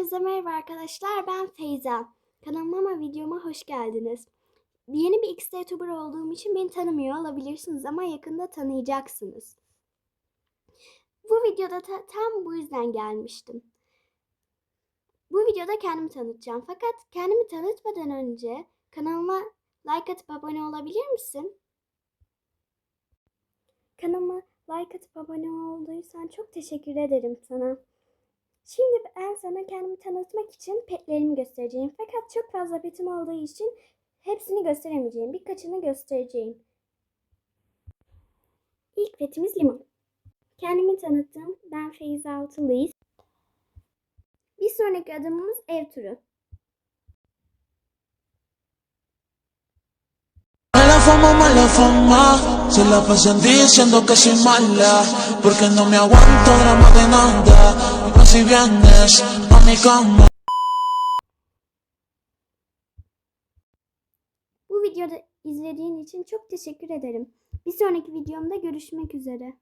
Hepinize merhaba arkadaşlar. Ben Feyza. Kanalıma ve videoma hoş geldiniz. Yeni bir X YouTuber olduğum için beni tanımıyor olabilirsiniz ama yakında tanıyacaksınız. Bu videoda ta- tam bu yüzden gelmiştim. Bu videoda kendimi tanıtacağım. Fakat kendimi tanıtmadan önce kanalıma like atıp abone olabilir misin? Kanalıma like atıp abone olduysan çok teşekkür ederim sana. Şimdi ben sana kendimi tanıtmak için petlerimi göstereceğim. Fakat çok fazla petim olduğu için hepsini gösteremeyeceğim. Birkaçını göstereceğim. İlk petimiz limon. Kendimi tanıttım. Ben Feyza Altılı'yız. Bir sonraki adımımız ev turu. Fama, mala fama, se la pasan diciendo que soy mala, porque no me aguanto drama de nada, si vienes a mi cama. Bu videoda izlediğin için çok teşekkür ederim. Bir sonraki videomda görüşmek üzere.